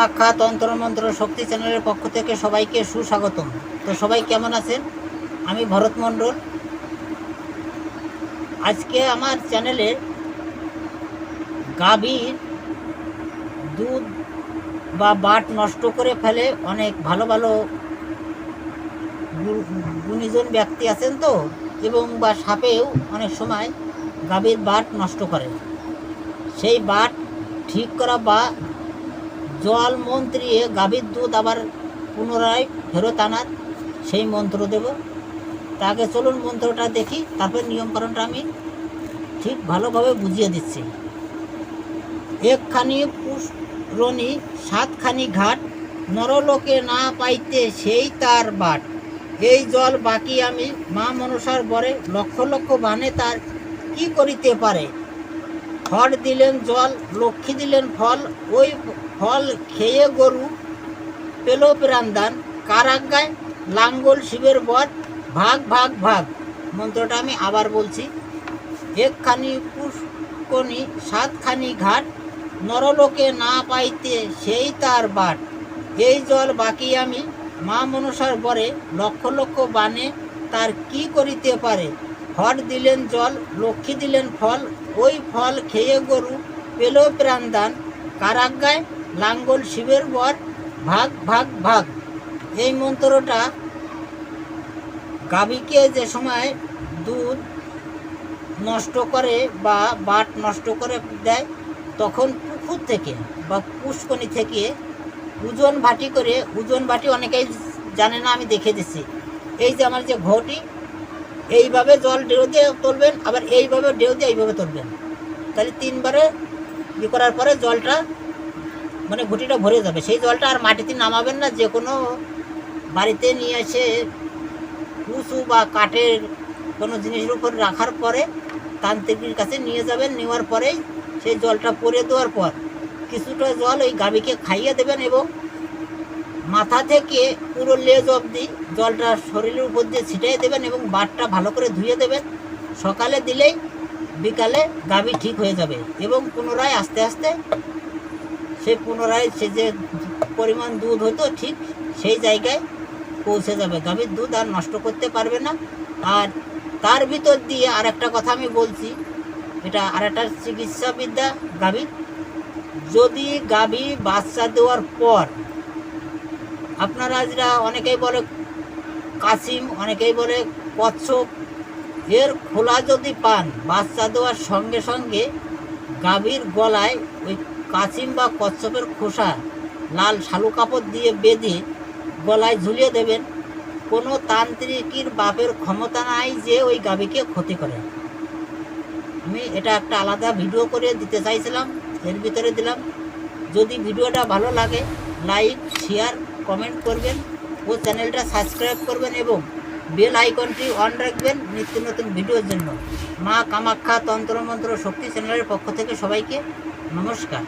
কামাখ্যা তন্ত্রমন্ত্র শক্তি চ্যানেলের পক্ষ থেকে সবাইকে সুস্বাগতম। তো সবাই কেমন আছেন? আমি ভরত মণ্ডল। আজকে আমার চ্যানেলে গাভীর দুধ বা বাট নষ্ট করে ফেলে অনেক ভালো ভালো গুণীজন ব্যক্তি আছেন তো, এবং বা সাপেও অনেক সময় গাভীর বাট নষ্ট করে। সেই বাট ঠিক করা বা জল মন্ত্রিয়ে গাভীর দুধ আবার পুনরায় ফেরত আনার, সেই মন্ত্র দেব। তাকে চলুন মন্ত্রটা দেখি, তারপর নিয়মকরণটা আমি ঠিক ভালোভাবে বুঝিয়ে দিচ্ছি। একখানি পুষ্রণী সাতখানি ঘাট, নরলোকে না পাইতে সেই তার বাট। এই জল বাকি আমি মা মনসার বরে লক্ষ লক্ষ বানে তার কি করিতে পারে? ফল দিলেন জল, লক্ষ্মী দিলেন ফল, ওই ফল খেয়ে গরু পেল প্রাণদান, কারাজ্ঞায় লাঙ্গল শিবের বট ভাগ ভাগ ভাগ। মন্ত্রটা আমি আবার বলছি। একখানি পুষ্কনি সাতখানি ঘাট, নরলোকে না পাইতে সেই তার বাট এই জল বাকি আমি মা মনসার বরে লক্ষ লক্ষ বানে, তার কি করিতে পারে? ফল দিলেন জল, লক্ষ্মী দিলেন ফল, ওই ফল খেয়ে গরু পেল প্রাণদান কারাজ্ঞায় লাঙ্গল শিবের বর, ভাগ ভাগ ভাগ। এই মন্ত্রটা গাভীকে যে সময় দুধ নষ্ট করে বা বাট নষ্ট করে দেয়, তখন পুকুর থেকে বা পুষ্কনি থেকে ওজন ভাটি করে ওজন ভাটি অনেকেই জানে না, আমি দেখে দিচ্ছি। এই যে আমার যে ঘটি এইভাবে জল ঢেউ দিয়ে তুলবেন, আবার এইভাবে ঢেউ দিয়ে এইভাবে তুলবেন। তাহলে তিনবারে ই করার পরে জলটা মানে ঘটিটা ভরে যাবে। সেই জলটা আর মাটিতে নামাবেন না, যে কোনো বাড়িতে নিয়ে এসে উঁচু বা কাঠের কোনো জিনিসের উপর রাখার পরে তান্ত্রিকের কাছে নিয়ে যাবেন। নেওয়ার পরেই সেই জলটা পরে দেওয়ার পর কিছুটা জল ওই গাভীকে খাইয়ে দেবেন এবং মাথা থেকে পুরো লেজ অবধি জলটা শরীরের উপর দিয়ে ছিটিয়ে দেবেন এবং বাটটা ভালো করে ধুয়ে দেবেন। সকালে দিলেই বিকালে গাভী ঠিক হয়ে যাবে এবং পুনরায় আস্তে আস্তে সে পুনরায় সে যে পরিমাণ দুধ হতো ঠিক সেই জায়গায় পৌঁছে যাবে। গাভীর দুধ আর নষ্ট করতে পারবে না। আর তার ভিতর দিয়ে আর একটা কথা আমি বলছি, এটা আর একটা চিকিৎসাবিদ্যা গাভীর যদি গাভী বাচ্চা দেওয়ার পর আপনারা যেটা অনেকেই বলে কাসিম, অনেকেই বলে কচ্ছপ, এর খোলা যদি পান, বাচ্চা দেওয়ার সঙ্গে সঙ্গে গাভীর গলায় ওই কাসিম বা কচ্ছপের খোসা, লাল শালু কাপড় দিয়ে বেঁধে গলায় ঝুলিয়ে দেবেন। কোনো তান্ত্রিকের বাপের ক্ষমতা নাই যে ওই গাভীকে ক্ষতি করে। আমি এটা একটা আলাদা ভিডিও করে দিতে চাইছিলাম, এর ভিতরে দিলাম। যদি ভিডিওটা ভালো লাগে, লাইক, শেয়ার কমেন্ট করবেন, ও চ্যানেলটা সাবস্ক্রাইব করবেন এবং বেল আইকনটি অন রাখবেন নিত্য নতুন ভিডিওর জন্য। মা কামাখ্যা তন্ত্রমন্ত্র শক্তি চ্যানেলের পক্ষ থেকে সবাইকে নমস্কার।